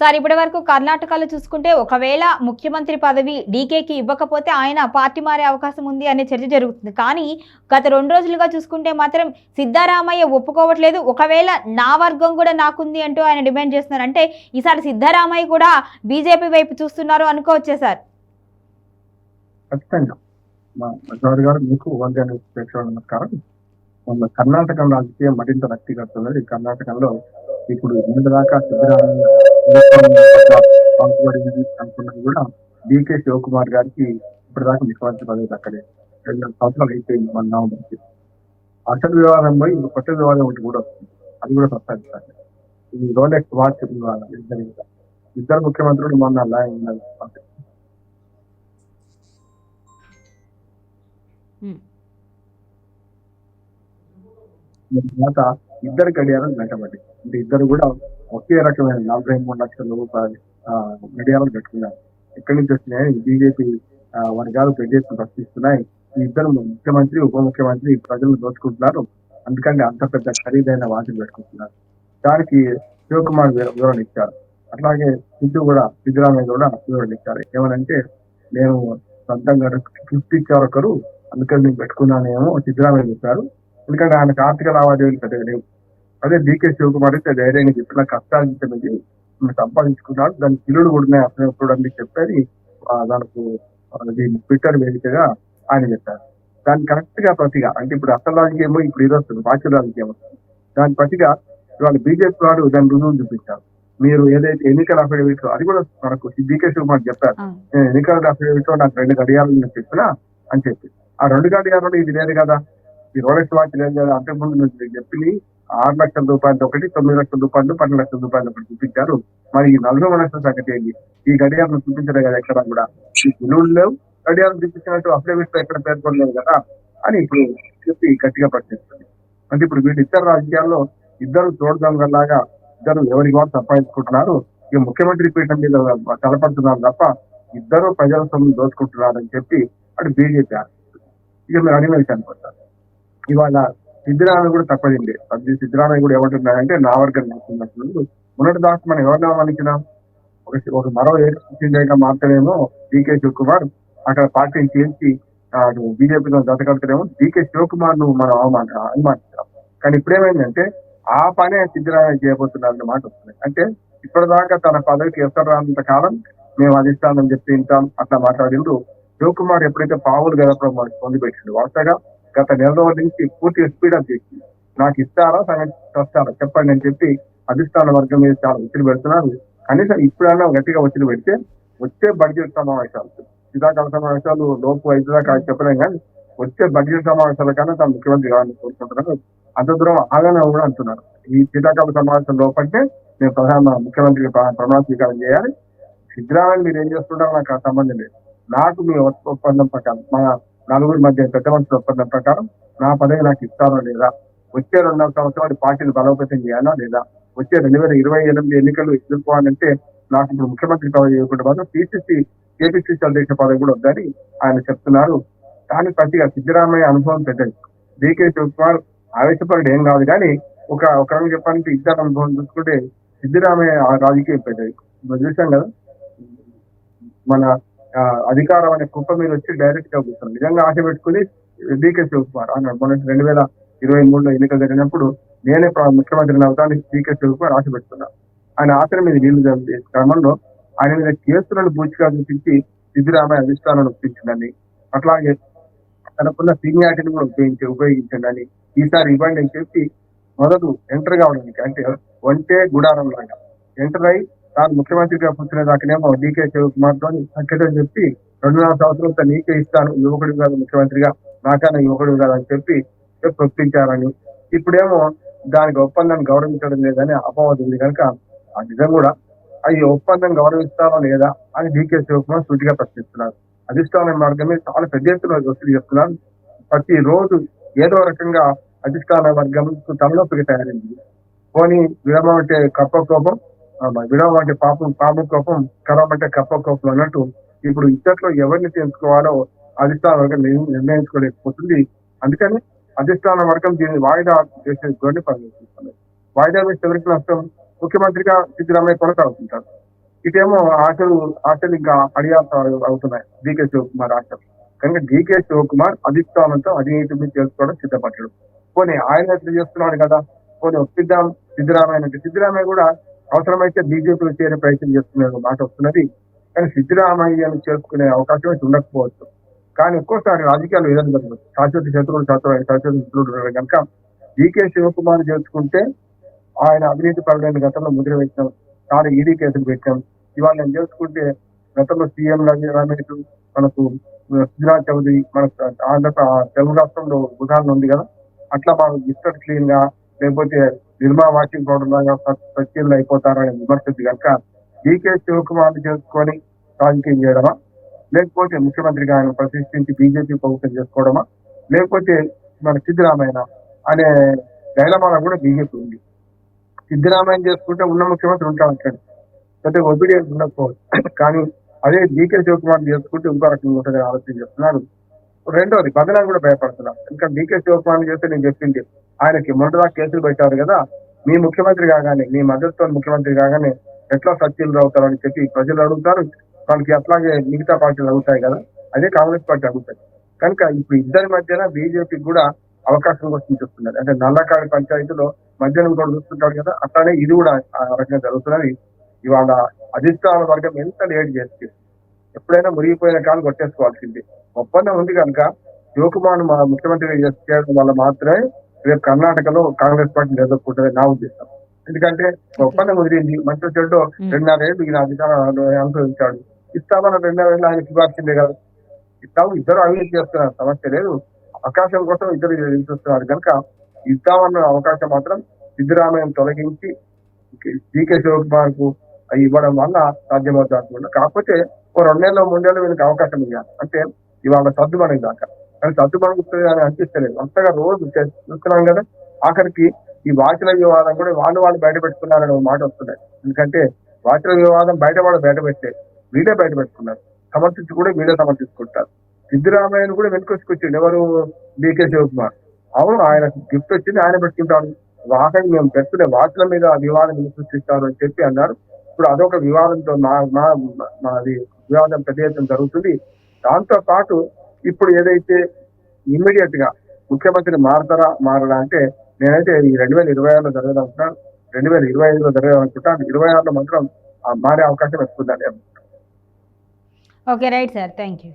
Sir ఇప్పటి వరకు కర్ణాటకలో చూసుకుంటే ఒకవేళ ముఖ్యమంత్రి పదవి డీకేకి ఇవ్వకపోతే ఆయన పార్టీ మారే అవకాశం ఉంది అనే చర్చ జరుగుతుంది. కానీ గత రెండు రోజులుగా చూసుకుంటే మాత్రం సిద్ధరామయ్య ఒప్పుకోవట్లేదు. ఒకవేళ నా వర్గం కూడా నాకుంది అంటూ ఆయన డిమాండ్ చేస్తున్నారు. అంటే ఈసారి సిద్ధరామయ్య కూడా బీజేపీ వైపు చూస్తున్నారు అనుకోవచ్చే సార్? ఖచ్చితంగా. గారు మీకు నమస్కారం కర్ణాటక రాజకీయం మరింత రక్తి కర్ణాటకలో ఇప్పుడు ముందు దాకా పాల్పడింది అనుకున్నది కూడా డికే శివకుమార్ గారికి ఇప్పటిదాకా ముఖ్యమంత్రి పదవి దక్కలేదు. రెండు సంవత్సరాలు అయిపోయింది మన నవంబర్కి అసలు వివాదం పోయి ఇంకో కొత్త వివాదం ఒకటి కూడా వస్తుంది. అది కూడా ప్రస్తావించాలి ఈ రోలెక్స్ వాచ్ వివాదం. ఇద్దరు ఇద్దరు ముఖ్యమంత్రులు మొన్న అలా ఉన్నారు తర్వాత ఇద్దరు గడియారం వెంటబడి అంటే ఇద్దరు కూడా ఒకే రకమైన నలభై మూడు లక్షల రూపాయలు పెట్టుకున్నారు గడియారాలు ఎక్కడి నుంచి వచ్చినాయి బీజేపీ వర్గాలు పెద్ద ప్రశ్నిస్తున్నాయి. ఈ ఇద్దరు ముఖ్యమంత్రి ఉప ముఖ్యమంత్రి ప్రజలను దోచుకుంటున్నారు. అందుకని అంత పెద్ద ఖరీదైన వాటిని పెట్టుకుంటున్నారు. దానికి శివకుమార్ వివరణ ఇచ్చారు. అట్లాగే సిద్ధు కూడా సిద్ధరామయ్య కూడా వివరణ ఇచ్చారు. ఏమనంటే నేను సొంతంగా గిఫ్ట్ ఇచ్చారు ఒకరు అందుకని నేను పెట్టుకున్నానేమో సిద్ధరామయ్య చెప్పారు. ఎందుకంటే ఆయనకు ఆర్థిక లావాదేవీలు పెద్దగా లేవు. అదే డీకే శివకుమార్ అయితే ధైర్యంగా చెప్పిన ఇచ్చినది సంపాదించుకున్నాడు. దాని పిల్లుడు కూడా ఉన్నాయి. అసలు చూడండి చెప్పేది. దానికి ట్విట్టర్ వేదికగా ఆయన చెప్పారు. దాని కరెక్ట్గా ప్రతిగా అంటే ఇప్పుడు అసలు రాజకీయమో ఇప్పుడు ఇది వస్తుంది. బాకీ రాజకీయం వస్తుంది దాని ప్రతిగా ఇవాళ బీజేపీ వాడు దాని రుజువులు చూపించారు. మీరు ఏదైతే ఎన్నికల అఫిడవిట్ అది కూడా మనకు డీకే శివకుమార్ చెప్పారు. నేను ఎన్నికల అఫిడవిట్లో నాకు రెండు గడియాలు నేను చెప్పినా అని చెప్పి. ఆ రెండు గడియాలు ఇది లేదు కదా. ఈ రోలెక్స్ వాచ్ లేదు కదా. అంతకు ముందు నుంచి చెప్పింది ఆరు లక్షల రూపాయలు ఒకటి తొమ్మిది లక్షల రూపాయలు పన్నెండు లక్షల రూపాయలు ఒకటి చూపించారు. మరి ఈ నలభై మూడు లక్షల సంగతి ఏంటి? ఈ గడియారం చూపించలేదు కదా ఎక్కడ కూడా. ఈ విలువలు లేవు. గడియారం చూపించినట్టు అఫిడవిట్లో ఎక్కడ పేర్కొనలేదు కదా అని ఇప్పుడు చెప్పి గట్టిగా ప్రశ్నిస్తుంది. అంటే ఇప్పుడు వీళ్ళు ఇతర రాజకీయాల్లో ఇద్దరు తోడుదొంగలాగా ఇద్దరు ఎవరి వారు సంపాదించుకుంటున్నారు? ఇక ముఖ్యమంత్రి పీఠం మీద తలపడుతున్నారు తప్ప ఇద్దరు ప్రజల సొమ్ము దోచుకుంటున్నారని అని చెప్పి అటు బీజేపీ ఇక మీరు అడిగిన విషయానికి వస్తారు ఇవాళ సిద్ధిరామయ్య కూడా తప్పదింది అది సిద్ధిరామయ్య కూడా ఏమంటున్నారంటే నా వర్గం నడుస్తున్నట్లు మొన్నటి దాకా మనం ఎవరు అవమానించినాం ఒక ఒక మరో ఏకైక మాత్రమేమో డీకే శివకుమార్ అక్కడ పార్టీని చేర్చి బీజేపీతో జతకడతారేమో డీకే శివకుమార్ను మనం అవమాన అనుమానించాం కానీ ఇప్పుడేమైందంటే ఆ పనే సిద్ధిరామయ్య చేయబోతున్నారు మాట వస్తుంది అంటే ఇప్పటిదాకా తన పదవికి ఎసరు రానంత కాలం మేము అధిష్టానం చెప్పి ఇంటాం అట్లా మాట్లాడిండ్రు. శివకుమార్ ఎప్పుడైతే పావులు గడపడం పొంది పెట్టిండు వరుసగా గత నెల రోజుల నుంచి పూర్తిగా స్పీడ్ అప్ చేసింది. నాకు ఇస్తారా? సగం వస్తారా చెప్పండి అని చెప్పి అధిష్టాన వర్గం మీద చాలా ఒత్తిడి పెడుతున్నారు. కనీసం ఇప్పుడైనా గట్టిగా ఒత్తిడి పెడితే వచ్చే బడ్జెట్ సమావేశాలు. శీతాకాల సమావేశాలు లోపు అయితేదాకా చెప్పలేం కానీ వచ్చే బడ్జెట్ సమావేశాల కన్నా తన ముఖ్యమంత్రి కావాలని కోరుకుంటున్నారు. అంత దూరం ఆగని కూడా అంటున్నారు. ఈ శీతాకాల సమావేశం లోపంటే మేము ప్రధాన ముఖ్యమంత్రికి ప్రమాణ స్వీకారం చేయాలి. సిద్ధరామయ్య మీరు ఏం చేస్తుంటారో నాకు ఆ సంబంధం లేదు. నాకు మీ ఒప్పందం ప్రకారం మా నలుగురి మధ్య పెద్ద మనుషుల ఒప్పందం ప్రకారం నా పదవి నాకు ఇస్తారో లేదా? వచ్చే రెండున్నర సంవత్సరాలు పార్టీని బలోపేతం చేయాలా లేదా? వచ్చే రెండు వేల ఇరవై ఎనిమిది ఎన్నికలు ఎదుర్కోవాలంటే నాకు ఇప్పుడు ముఖ్యమంత్రి పదవి ఇవ్వకుండా మాత్రం పిసిసి కేపిసిసి అధ్యక్ష పదవి కూడా వద్దని ఆయన చెప్తున్నారు. కానీ ప్రతిగా సిద్ధరామయ్య అనుభవం పెద్దది. డీకే శివకుమార్ ఆవేశపరుడు ఏం కాదు కానీ ఒక ఒక రంగం చెప్పాలంటే ఇద్దరు అనుభవం చూసుకుంటే సిద్ధరామయ్య ఆ రాజకీయం పెద్దది. మనం చూసాం కదా మన అధికారం అనే కుప్ప మీద వచ్చి డైరెక్ట్గా కూర్చున్నారు నిజంగా ఆశ పెట్టుకుని డీకే శివకుమార్ అన్నాడు మొన్న రెండు వేల ఇరవై మూడులో ఎన్నికలు జరిగినప్పుడు నేనే ప్ర- ముఖ్యమంత్రిని అవుతాను డీకే శివకుమార్ ఆశ పెట్టుకున్నాను ఆయన ఆశల మీద నీళ్ళు చల్లి క్రమంలో ఆయన మీద కేసులను పూర్తిగా చూపించి సిద్ధిరామయ్య అధిష్టానాన్ని ఒప్పించిందని అట్లాగే తనకున్న సీనియారిటీని కూడా ఉపయోగించి ఉపయోగించండి ఈసారి ఇవ్వండి అని చెప్పి మొదలు ఎంటర్ కావడానికి అంటే ఒంటే గుడారం లాగా. ఎంటర్ అయి తాను ముఖ్యమంత్రిగా పుట్టిన దాకానేమో డీకే శివకుమార్తో సఖ్యత చెప్పి రెండున్నర సంవత్సరాలతో నీకే ఇస్తాను యువకుడు కాదు ముఖ్యమంత్రిగా నాకన్నా యువకుడు కాదు అని చెప్పి ప్రకటించారని. ఇప్పుడేమో దానికి ఒప్పందాన్ని గౌరవించడం లేదని అపవాదం ఉంది కనుక ఆ నిజం కూడా ఆ ఒప్పందం గౌరవిస్తారో లేదా అని డీకే శివకుమార్ సూటిగా ప్రశ్నిస్తున్నారు. అధిష్టాన మార్గమే చాలా పెద్ద ఎత్తున ఒత్తిడి చేస్తున్నారు. ప్రతి రోజు ఏదో రకంగా అధిష్టాన వర్గం తలనొప్పికి తయారైంది. పోనీ విరమంటే అంటే కప్ప కోపం ఆ, పాపం పాప కోపం కరం అంటే కప్ప కోపం అన్నట్టు ఇప్పుడు ఇచ్చట్లో ఎవరిని తెలుసుకోవాలో అధిష్టాన వర్గం నిర్ణయించుకోలేకపోతుంది. అందుకని అధిష్టాన వర్గం దీన్ని వాయిదా చేసే ధోరణి పరిగణిస్తుంది వాయిదా వేస్తే ఎవరికి నష్టం? ముఖ్యమంత్రిగా సిద్ధరామయ్య కొనసాగుతుంటారు ఇటేమో ఆశలు ఆశలు ఇంకా అడియాస అవుతున్నాయి. డీకే శివకుమార్ ఆశలు. కనుక డీకే శివకుమార్ అధిష్టానంతో అవినీతి మీద చేసుకోవడం సిద్ధపడ్డాడు. పోనీ ఆయన ఎట్లా చేస్తున్నాడు కదా? పోనీ ఒప్పిద్దాం. సిద్ధరామయ్య అంటే సిద్ధరామయ్య కూడా అవసరమైతే బీజేపీలో చేరే ప్రయత్నం చేస్తున్న మాట వస్తున్నది. కానీ సిద్ధరామయ్యను చేసుకునే అవకాశం అయితే ఉండకపోవచ్చు. కానీ ఒక్కోసారి రాజకీయాలు ఏదైనా జరగదు. శాశ్వత శత్రువులు శాశ్వత శాశ్వత మిత్రులు కనుక డీకే శివకుమార్ చేసుకుంటే ఆయన అవినీతి పరుడైన గతంలో ముద్ర పెట్టినాం తాను ఈడీ కేసులు పెట్టాం. ఇవాళ నేను చేసుకుంటే గతంలో సీఎం రమేష్ మనకు సిద్ధరాజ్ చౌదరి మనకు ఆంధ్ర తెలుగు రాష్ట్రంలో ఉదాహరణ ఉంది కదా. అట్లా మనం మిస్టర్ క్లీన్గా లేకపోతే నిర్మా వాషింగ్ పౌడర్ లాగా సత్యంలో అయిపోతారనే విమర్శించి కనుక డీకే శివకుమార్ చేసుకొని రాజకీయం చేయడమా? లేకపోతే ముఖ్యమంత్రిగా ఆయన ప్రతిష్ఠించి బీజేపీ ప్రభుత్వం చేసుకోవడమా? లేకపోతే మన సిద్ధరామయ్య అనే డైలమాలో కూడా బీజేపీ ఉంది. సిద్ధరామయ్య చేసుకుంటే ఉన్న ముఖ్యమంత్రి ఉంటాడు అక్కడ అంటే ఒబీడియన్స్ ఉండకపోవచ్చు. కానీ అదే డీకే శివకుమార్ చేసుకుంటే ఇంకో రకంగా ఉంటుంది ఆలోచన చేస్తున్నారు రెండోది బదనాలు కూడా భయపడుతున్నారు ఇంకా డీకే శివకుమార్ చేస్తే నేను చెప్పింది ఆయనకి మొదటిదా కేసులు పెట్టారు కదా మీ ముఖ్యమంత్రి కాగానే మీ మద్దతుతో ముఖ్యమంత్రి కాగానే ఎట్లా సత్యులు అవుతారు అని చెప్పి ప్రజలు అడుగుతారు. వాళ్ళకి అట్లాగే మిగతా పార్టీలు అడుగుతాయి కదా అదే కాంగ్రెస్ పార్టీ అడుగుతాయి కనుక ఇప్పుడు ఇద్దరి మధ్యన బీజేపీ కూడా అవకాశం కోసం చూస్తున్నారు అంటే నల్లకాడి పంచాయతీలో మధ్యాహ్నం కూడా చూస్తుంటారు కదా అట్లానే ఇది కూడా ఆ రకంగా జరుగుతున్నది. ఇవాళ అధిష్టాన వర్గం ఎంత లేట్ చేస్తే ఎప్పుడైనా మురిగిపోయిన కాలు కొట్టేసుకోవాల్సింది. ఒప్పందం ఉంది కనుక శివకుమార్ మా ముఖ్యమంత్రి చేయడం వల్ల మాత్రమే రేపు కర్ణాటకలో కాంగ్రెస్ పార్టీ నిలదొక్కుంటుంది నా ఉద్దేశం. ఎందుకంటే ఒప్పందం కుదిరింది మంచి చెడ్డు రెండున్నరేళ్ళు ఈయన అధికారాలు అనుభవించాడు ఇస్తామన్న రెండున్నరేళ్ళు ఆయనకి ఇవ్వాల్సిందే కదా. ఇస్తాము ఇద్దరు అవినీతి చేస్తున్నారు. సమస్య లేదు. అవకాశం కోసం ఇద్దరు చూస్తున్నారు కనుక ఇద్దామన్న అవకాశం మాత్రం సిద్ధరామయ్యం తొలగించి డీకే శివకుమార్కు ఇవ్వడం వల్ల సాధ్యమవుతుంది కాకపోతే ఓ రెండేళ్ళు మూడేళ్ళు వీళ్ళకి అవకాశం ఇవ్వాలి. అంటే ఇవాళ సర్దుమణి దాకా. కానీ సర్దుమణుగుతుంది అని అనిపిస్తలేదు. అంతగా రోజు చూస్తున్నాం కదా ఆఖరికి ఈ వాచల వివాదం కూడా వాళ్ళు వాళ్ళు బయట పెట్టుకున్నారని ఒక మాట వస్తున్నాయి. ఎందుకంటే వాచల వివాదం బయట వాళ్ళు బయట పెట్టే వీళ్ళే బయట పెట్టుకున్నారు. సమర్థించి కూడా వీళ్ళే సమర్థించుకుంటారు. సిద్ధరామయ్యను కూడా వెనుకొచ్చుకొచ్చిండు ఎవరు? డీకే శివకుమార్. అవును ఆయన గిఫ్ట్ వచ్చింది ఆయన పెట్టుకుంటాడు. వాహనం మేము పెట్టుకునే వాచల మీద ఆ వివాదం సృష్టిస్తారు అని చెప్పి అన్నారు. ఇప్పుడు అదొక వివాదంతో మా మా మాది వివాదం పెద్ద ఎత్తున జరుగుతుంది. దాంతో పాటు ఇప్పుడు ఏదైతే ఇమ్మీడియట్గా ముఖ్యమంత్రి మారతారా మారడా అంటే నేనైతే ఈ రెండు వేల ఇరవై ఆరులో జరగదనుకుంటున్నాను రెండు వేల ఇరవై ఐదులో జరగదనుకుంటాను ఇరవై ఆరులో మాత్రం మారే అవకాశం ఎక్కువ ఉందని okay right sir thank you